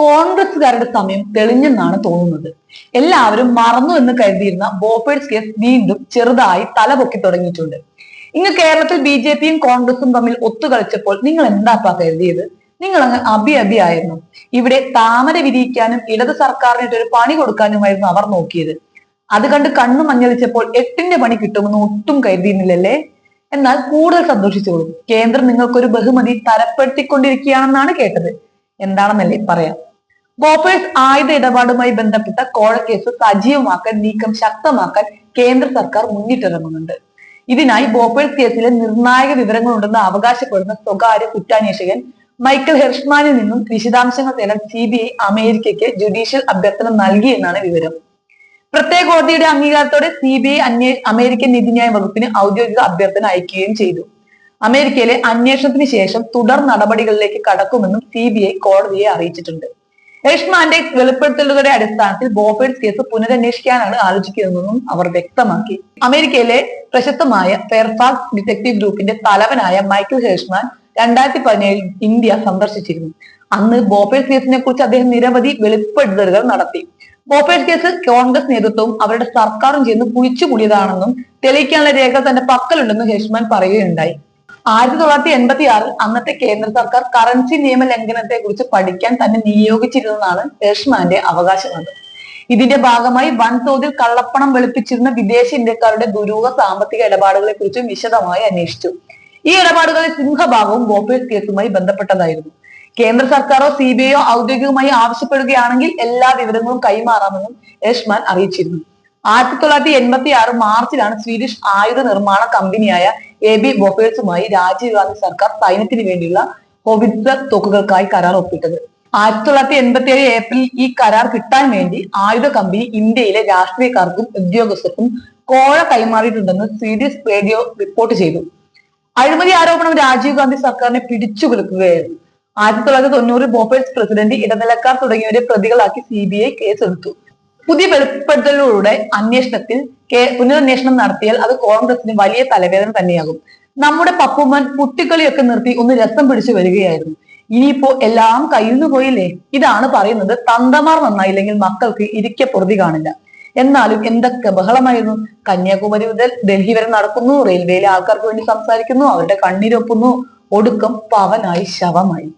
കോൺഗ്രസുകാരുടെ സമയം തെളിഞ്ഞെന്നാണ് തോന്നുന്നത്. എല്ലാവരും മറന്നു എന്ന് കരുതിയിരുന്ന ബോഫേഴ്സ് കേസ് വീണ്ടും ചെറുതായി തലപൊക്കി തുടങ്ങിയിട്ടുണ്ട്. ഇങ്ങ് കേരളത്തിൽ ബി ജെ പിയും കോൺഗ്രസും തമ്മിൽ ഒത്തുകളിച്ചപ്പോൾ നിങ്ങൾ എന്താപ്പാ കരുതിയത്? നിങ്ങൾ അങ്ങ് അബി അഭി ആയിരുന്നു. ഇവിടെ താമര വിരിയിക്കാനും ഇടത് സർക്കാരിനായിട്ട് ഒരു പണി കൊടുക്കാനുമായിരുന്നു അവർ നോക്കിയത്. അത് കണ്ട് കണ്ണു മഞ്ഞളിച്ചപ്പോൾ എട്ടിന്റെ പണി കിട്ടുമെന്ന് ഒട്ടും കരുതിയിരുന്നില്ലല്ലേ? എന്നാൽ കൂടുതൽ സന്തോഷിച്ചോളൂ. കേന്ദ്രം നിങ്ങൾക്കൊരു ബഹുമതി തരപ്പെടുത്തിക്കൊണ്ടിരിക്കുകയാണെന്നാണ് കേട്ടത്. എന്താണെന്നല്ലേ പറയാം. ബോഫേഴ്സ് ആയുധ ഇടപാടുമായി ബന്ധപ്പെട്ട കോഴക്കേസ് സജീവമാക്കാൻ നീക്കം ശക്തമാക്കാൻ കേന്ദ്ര സർക്കാർ മുന്നിട്ടിറങ്ങുന്നുണ്ട്. ഇതിനായി ബോഫേഴ്സ് കേസിലെ നിർണായക വിവരങ്ങളുണ്ടെന്ന് അവകാശപ്പെടുന്ന സ്വകാര്യ കുറ്റാന്വേഷകൻ മൈക്കൽ ഹെർഷ്മാനിൽ നിന്നും വിശദാംശങ്ങൾ തേടാൻ സി ബി ഐ അമേരിക്കയ്ക്ക് ജുഡീഷ്യൽ അഭ്യർത്ഥന നൽകിയെന്നാണ് വിവരം. പ്രത്യേക കോടതിയുടെ അംഗീകാരത്തോടെ സി ബി ഐ അന്വേ അമേരിക്കൻ നീതിന്യായ വകുപ്പിന് ഔദ്യോഗിക അഭ്യർത്ഥന അയക്കുകയും ചെയ്തു. അമേരിക്കയിലെ അന്വേഷണത്തിന് ശേഷം തുടർ നടപടികളിലേക്ക് കടക്കുമെന്നും സി ബി ഐ കോടതിയെ അറിയിച്ചിട്ടുണ്ട്. രേഷ്മാന്റെ വെളിപ്പെടുത്തലുകളുടെ അടിസ്ഥാനത്തിൽ ബോഫേഴ്സ് കേസ് പുനരന്വേഷിക്കാനാണ് ആലോചിക്കുന്നതെന്നും അവർ വ്യക്തമാക്കി. അമേരിക്കയിലെ പ്രശസ്തമായ ഫെയർഫാക്സ് ഡിറ്റക്റ്റീവ് ഗ്രൂപ്പിന്റെ തലവനായ മൈക്കിൾ ഹേഷ്മാൻ രണ്ടായിരത്തി പതിനേഴിൽ ഇന്ത്യ സന്ദർശിച്ചിരുന്നു. അന്ന് ബോഫേഴ്സ് കേസിനെ കുറിച്ച് അദ്ദേഹം നിരവധി വെളിപ്പെടുത്തലുകൾ നടത്തി. ബോഫേഴ്സ് കേസ് കോൺഗ്രസ് നേതൃത്വവും അവരുടെ സർക്കാരും ചേർന്ന് കുഴിച്ചുകൂടിയതാണെന്നും തെളിയിക്കാനുള്ള രേഖ തന്റെ പക്കലുണ്ടെന്നും ഹേഷ്മാൻ പറയുകയുണ്ടായി. ആയിരത്തി തൊള്ളായിരത്തി എൺപത്തി ആറിൽ അന്നത്തെ കേന്ദ്ര സർക്കാർ കറൻസി നിയമ ലംഘനത്തെ കുറിച്ച് പഠിക്കാൻ തന്നെ നിയോഗിച്ചിരുന്നതാണ് ഹെഷ്മാന്റെ അവകാശവാദം ഇതിന്റെ ഭാഗമായി വൻതോതിൽ കള്ളപ്പണം വെളുപ്പിച്ചിരുന്ന വിദേശ ഇന്ത്യക്കാരുടെ ദുരൂഹ സാമ്പത്തിക ഇടപാടുകളെ കുറിച്ചും വിശദമായി അന്വേഷിച്ചു. ഈ ഇടപാടുകളിൽ സിംഹഭാഗവും ബോഫേഴ്സ് കേസുമായി ബന്ധപ്പെട്ടതായിരുന്നു. കേന്ദ്ര സർക്കാരോ സി ബി ഐയോ ഔദ്യോഗികമായി ആവശ്യപ്പെടുകയാണെങ്കിൽ എല്ലാ വിവരങ്ങളും കൈമാറാമെന്നും യഷ്മാൻ അറിയിച്ചിരുന്നു. ആയിരത്തി തൊള്ളായിരത്തി എൺപത്തി ആറ് മാർച്ചിലാണ് സ്വീഡിഷ് ആയുധ നിർമ്മാണ കമ്പനിയായ എ ബി ബൊഫേഴ്സുമായി രാജീവ് ഗാന്ധി സർക്കാർ സൈന്യത്തിന് വേണ്ടിയുള്ള ഹോവിറ്റ്സർ തോക്കുകൾക്കായി കരാർ ഒപ്പിട്ടത്. ആയിരത്തി തൊള്ളായിരത്തി എൺപത്തി ഏഴ് ഏപ്രിൽ ഈ കരാർ കിട്ടാൻ വേണ്ടി ആയുധ കമ്പനി ഇന്ത്യയിലെ രാഷ്ട്രീയക്കാർക്കും ഉദ്യോഗസ്ഥർക്കും കോഴ കൈമാറിയിട്ടുണ്ടെന്ന് സ്വീഡിഷ് റേഡിയോ റിപ്പോർട്ട് ചെയ്തു. അഴിമതി ആരോപണം രാജീവ് ഗാന്ധി സർക്കാരിനെ പിടിച്ചു കുലുക്കുകയായിരുന്നു. ആയിരത്തി തൊള്ളായിരത്തി തൊണ്ണൂറിൽ ബോഫേഴ്സ് പ്രസിഡന്റ് ഇടനിലക്കാർ തുടങ്ങിയവരെ പ്രതികളാക്കി സി ബി ഐ കേസെടുത്തു. പുതിയ വെളിപ്പെടുത്തലിലൂടെ അന്വേഷണത്തിൽ പുനരന്വേഷണം നടത്തിയാൽ അത് കോൺഗ്രസിന് വലിയ തലവേദന തന്നെയാകും. നമ്മുടെ പപ്പുമ്മൻ കുട്ടികളിയൊക്കെ നിർത്തി ഒന്ന് രസം പിടിച്ചു വരികയായിരുന്നു. ഇനിയിപ്പോ എല്ലാം കയ്യിന്നു പോയില്ലേ? ഇതാണ് പറയുന്നത് തന്തമാർ നന്നായില്ലെങ്കിൽ മക്കൾക്ക് ഇരിക്ക പൊറുതി കാണില്ല. എന്നാലും എന്തൊക്കെ ബഹളമായിരുന്നു. കന്യാകുമാരി മുതൽ ഡൽഹി വരെ നടക്കുന്നു. റെയിൽവേയിലെ ആൾക്കാർക്ക് വേണ്ടി സംസാരിക്കുന്നു. അവരുടെ കണ്ണീരൊപ്പുന്നു. ഒടുക്കം പവനായി ശവമായി.